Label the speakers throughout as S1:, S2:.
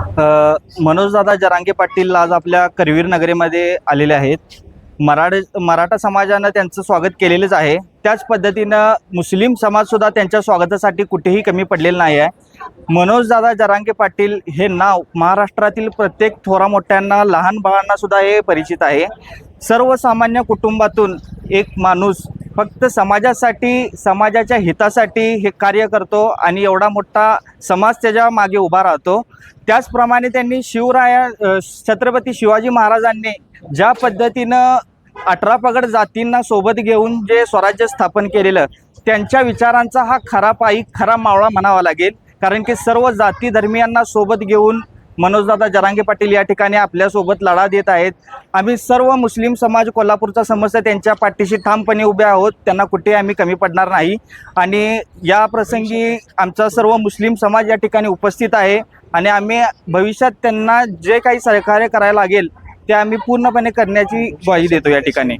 S1: मनोजदादा जरांगे पाटील आज आपल्या करवीर नगरीमध्ये आलेले आहेत. मराठ मराठा समाजानं त्यांचं स्वागत केलेलंच आहे. त्याच पद्धतीनं मुस्लिम समाजसुद्धा त्यांच्या स्वागतासाठी कुठेही कमी पडलेलं नाही आहे. मनोजदादा जरांगे पाटील हे नाव महाराष्ट्रातील प्रत्येक थोरा मोठ्यांना लहान बाळांना सुद्धा हे परिचित आहे. सर्वसामान्य कुटुंबातून एक माणूस फक्त समाजासाठी समाजाच्या हितासाठी हे कार्य करतो आणि एवढा मोठा समाज त्याच्यामागे उभा राहतो. त्याचप्रमाणे त्यांनी शिवराया छत्रपती शिवाजी महाराजांनी ज्या पद्धतीनं अठरा पगड जातींना सोबत घेऊन जे स्वराज्य स्थापन केलेलं त्यांच्या विचारांचा हा खरा पायी खरा मावळा म्हणावा लागेल. कारण की सर्व जाती धर्मियांना सोबत घेऊन मनोजदादा जरांगे पाटील या ठिकाणी आपल्यासोबत लढा देत आहेत. आम्ही सर्व मुस्लिम समाज कोल्हापूरचा समस्या त्यांच्या पाठीशी ठामपणे उभे आहोत. त्यांना कुठे आम्ही कमी पडणार नाही. आणि या प्रसंगी आमचा सर्व मुस्लिम समाज या ठिकाणी उपस्थित आहे. आणि आम्ही भविष्यात त्यांना जे काही सहकार्य करायला लागेल ते आम्ही पूर्णपणे करण्याची ग्वाही देतो या ठिकाणी.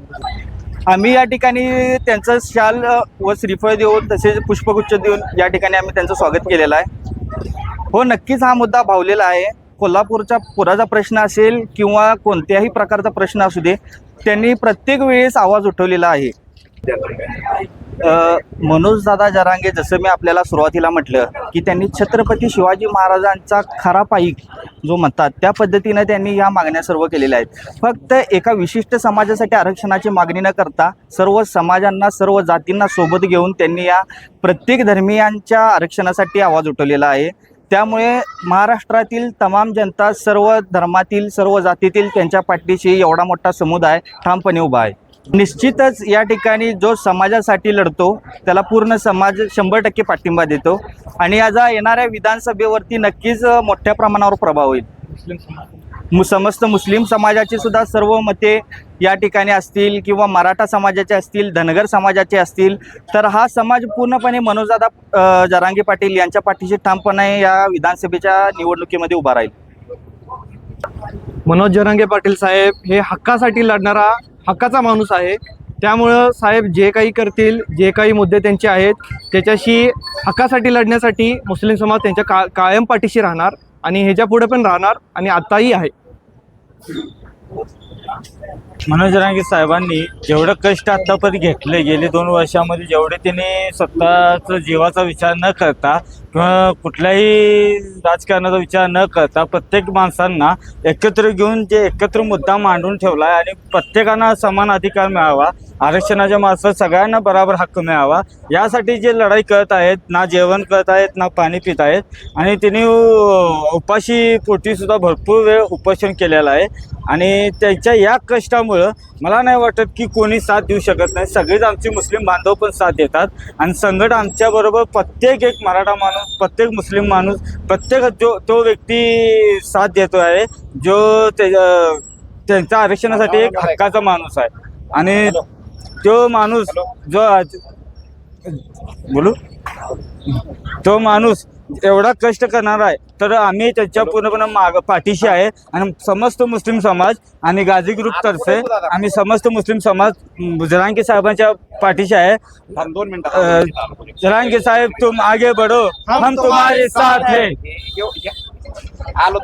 S1: आम्ही या ठिकाणी त्यांचं शाल व श्रीफळ देऊन तसेच पुष्पगुच्छ देऊन या ठिकाणी आम्ही त्यांचं स्वागत केलेलं आहे. हो नक्कीच हा मुद्दा भावलेला आहे. कोल्हापूरच्या पुराचा प्रश्न असेल किंवा कोणत्याही प्रकारचा प्रश्न असू दे त्यांनी प्रत्येक वेळेस आवाज उठवलेला आहे. मनोज दादा जरांगे जसं मी आपल्याला सुरुवातीला म्हटलं की त्यांनी छत्रपती शिवाजी महाराजांचा खरा पाईक जो म्हणतात त्या पद्धतीनं त्यांनी या मागण्या सर्व केलेल्या आहेत. फक्त एका विशिष्ट समाजासाठी आरक्षणाची मागणी न करता सर्व समाजांना सर्व जातींना सोबत घेऊन त्यांनी या प्रत्येक धर्मियांच्या आरक्षणासाठी आवाज उठवलेला आहे. त्यामुळे महाराष्ट्रातील तमाम जनता सर्व धर्मातील सर्व जातीतील त्यांच्या पाठीशी एवढा मोठा समुदाय ठामपणे उभा आहे. निश्चितच या ठिकाणी जो समाजासाठी लढतो त्याला पूर्ण समाज शंभर टक्के पाठिंबा देतो आणि याचा येणाऱ्या विधानसभेवरती नक्कीच मोठ्या प्रमाणावर प्रभाव होईल. समस्त मुस्लिम समाजाची सुद्धा सर्व मते या ठिकाणी असतील किंवा मराठा समाजाचे असतील धनगर समाजाचे असतील तर हा समाज पूर्णपणे मनोजदादा जरांगे पाटील यांच्या पाठीशी ठामपणे या विधानसभेच्या निवडणुकीमध्ये उभा राहील.
S2: मनोज जरांगे पाटील साहेब हे हक्कासाठी लढणारा हक्काचा माणूस आहे. त्यामुळं साहेब जे काही करतील जे काही मुद्दे त्यांचे आहेत त्याच्याशी हक्कासाठी लढण्यासाठी मुस्लिम समाज त्यांच्या का कायम पाठीशी राहणार आणि ह्याच्या पुढे पण राहणार आणि आत्ताही आहे.
S3: मनोज रांगे साहेबांनी जेवढं कष्ट आतापर्यंत घेतले गेले दोन वर्षामध्ये जेवढे त्यांनी स्वतःचा जीवाचा विचार न करता किंवा कुठल्याही राजकारणाचा विचार न करता प्रत्येक माणसांना एकत्र घेऊन जे एकत्र मुद्दा मांडून ठेवला आहे आणि प्रत्येकांना समान अधिकार मिळावा आरक्षणाच्या मार्फत सगळ्यांना बराबर हक्क मिळावा. यासाठी जे लढाई करत आहेत ना जेवण करत आहेत ना पाणी पित आहेत आणि त्यांनी उपाशी पोटीसुद्धा भरपूर वेळ उपोषण केलेलं आहे. आणि त्यांच्या या कष्टामुळं मला नाही वाटत की कोणी साथ देऊ शकत नाही. सगळेच आमचे मुस्लिम बांधव पण साथ देतात. आणि संकट आमच्याबरोबर प्रत्येक एक मराठा माणूस प्रत्येक मुस्लिम माणूस प्रत्येक जो तो व्यक्ती साथ देतो आहे जो त्या- त्यांच्या आरक्षणासाठी एक हक्काचा माणूस आहे. आणि तो माणूस जो आज बोलू? तो माणूस एवढा कष्ट करणार आहे तर आम्ही त्याच्या पूर्णपणे माग पाठीशी आहे आणि समस्त मुस्लिम समाज आणि गाझी ग्रुप तर्फे आम्ही समस्त मुस्लिम समाज जरांगे साहेबांच्या पाठीशी आहे.
S4: दोन
S3: जरांगे साहेब तुम आगे बढ़ो. हम तुम्हारे साथ हैं.
S4: आलो